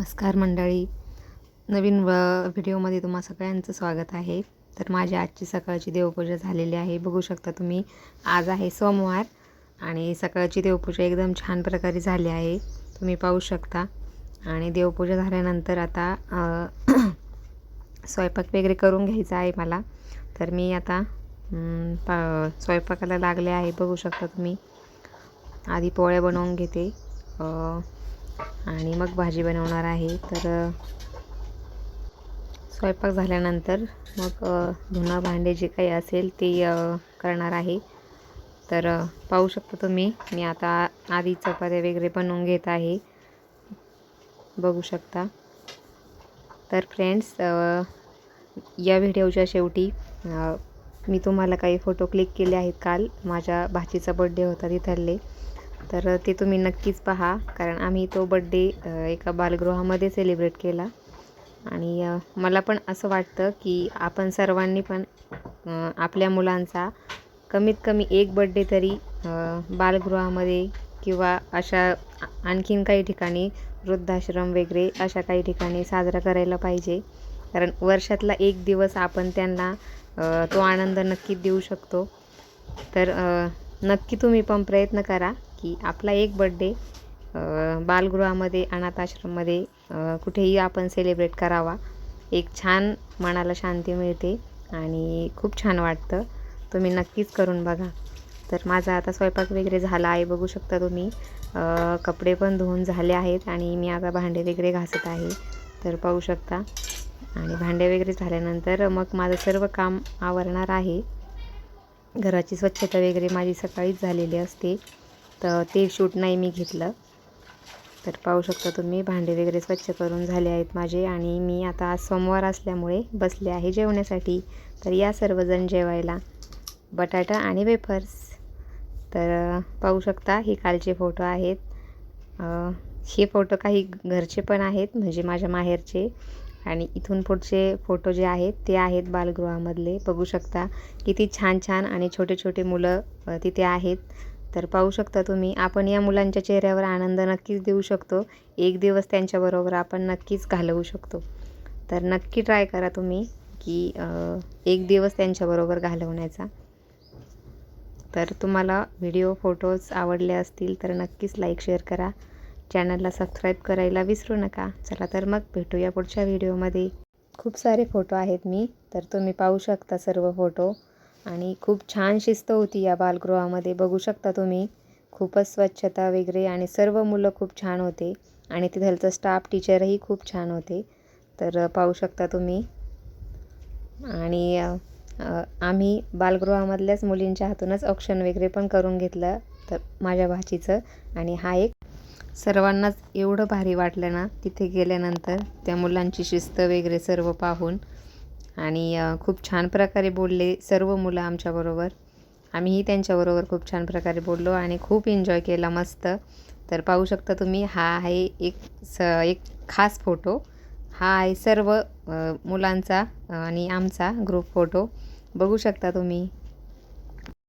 नमस्कार मंडळी. नवीन व व्हिडिओमध्ये तुम्हा सगळ्यांचं स्वागत आहे. तर माझी आजची सकाळची देवपूजा झालेली आहे. बघू शकता तुम्ही आज आहे सोमवार आणि सकाळची देवपूजा एकदम छान प्रकारे झाली आहे. तुम्ही पाहू शकता. आणि देवपूजा झाल्यानंतर आता स्वयंपाक वगैरे करून घ्यायचा आहे मला. तर मी आता पा स्वयंपाकाला लागले आहे. बघू शकता तुम्ही. आधी पोळ्या बनवून घेते. आणि मग भाजी बनवणार आहे. तर स्वयंपाक झाल्यानंतर मग धुणं भांडे जे काही असेल ते करणार आहे. तर पाहू शकता तुम्ही मी आता आधी चपात्या वगैरे बनवून घेत आहे. बघू शकता. तर फ्रेंड्स या व्हिडिओच्या शेवटी मी तुम्हाला काही फोटो क्लिक केले आहेत काल. माझ्या भाचीचा बड्डे होता तिथले. तर ते तुम्ही नक्कीच पहा. कारण आम्ही तो बड्डे एका बालगृहामध्ये सेलिब्रेट केला. आणि मला पण असं वाटतं की आपण सर्वांनी पण आपल्या मुलांचा कमीत कमी एक बड्डे तरी बालगृहामध्ये किंवा अशा आणखीन काही ठिकाणी वृद्धाश्रम वगैरे अशा काही ठिकाणी साजरा करायला पाहिजे. कारण वर्षातला एक दिवस आपण त्यांना तो आनंद नक्कीच देऊ शकतो. तर नक्की तुम्ही पण प्रयत्न करा. की आपला एक बड्डे बालगृहामध्ये अनाथाश्रममध्ये कुठेही आपण सेलिब्रेट करावा. एक छान मनाला शांती मिळते आणि खूप छान वाटतं. तुम्ही नक्कीच करून बघा. तर माझा आता स्वयंपाक वगैरे झाला आहे बघू शकता तुम्ही. कपडे पण धुवून झाले आहेत आणि मी आता भांडे वगैरे घासत आहे. तर पाहू शकता. आणि भांडे वगैरे झाल्यानंतर मग माझं सर्व काम आवरणार आहे. घराची स्वच्छता वगैरे माझी सकाळीच झालेली असते. तर ते शूट नाही मी घेतलं. तर पाहू शकता तुम्ही भांडे वगैरे स्वच्छ करून झाले आहेत माझे आणि मी आता आज सोमवार असल्यामुळे बसले आहे जेवण्यासाठी. तर या सर्वजण जेवायला. बटाटा आणि वेफर्स. तर पाहू शकता हे कालचे फोटो आहेत. हे फोटो काही घरचे पण आहेत म्हणजे माझ्या माहेरचे. आणि इथून पुढचे फोटो जे आहेत ते आहेत बालगृहामधले. बघू शकता किती छान छान आणि छोटे छोटे मुलं तिथे आहेत. तर पाहू शकता तुम्ही आपण या मुलांच्या चेहऱ्यावर आनंद नक्कीच देऊ शकतो. एक दिवस त्यांच्याबरोबर आपण नक्कीच घालवू शकतो. तर नक्की ट्राय करा तुम्ही की एक दिवस त्यांच्याबरोबर घालवण्याचा. तर तुम्हाला व्हिडिओ फोटोज आवडले असतील तर नक्कीच लाईक शेअर करा. चॅनलला सबस्क्राईब करायला विसरू नका. चला तर मग भेटूया पुढच्या व्हिडिओमध्ये खूप सारे फोटो आहेत मी तर तुम्ही पाहू शकता सर्व फोटो आणि खूप छान शिस्त होती या बालगृहामध्ये. बघू शकता तुम्ही खूपच स्वच्छता वगैरे आणि सर्व मुलं खूप छान होते आणि तिथलचं स्टाफ टीचरही खूप छान होते. तर पाहू शकता तुम्ही. आणि आम्ही बालगृहामधल्याच मुलींच्या हातूनच ऑप्शन वगैरे पण करून घेतलं तर माझ्या भाचीचं. आणि हा एक सर्वांनाच एवढं भारी वाटलं ना तिथे गेल्यानंतर त्या मुलांची शिस्त वगैरे सर्व पाहून. आणि खूप छान प्रकारे बोलले सर्व मुलं आमच्याबरोबर. आम्हीही त्यांच्याबरोबर खूप छान प्रकारे बोललो आणि खूप एन्जॉय केला मस्त. तर पाहू शकता तुम्ही हा आहे एक स एक खास फोटो हा आहे सर्व मुलांचा आणि आमचा ग्रुप फोटो बघू शकता तुम्ही.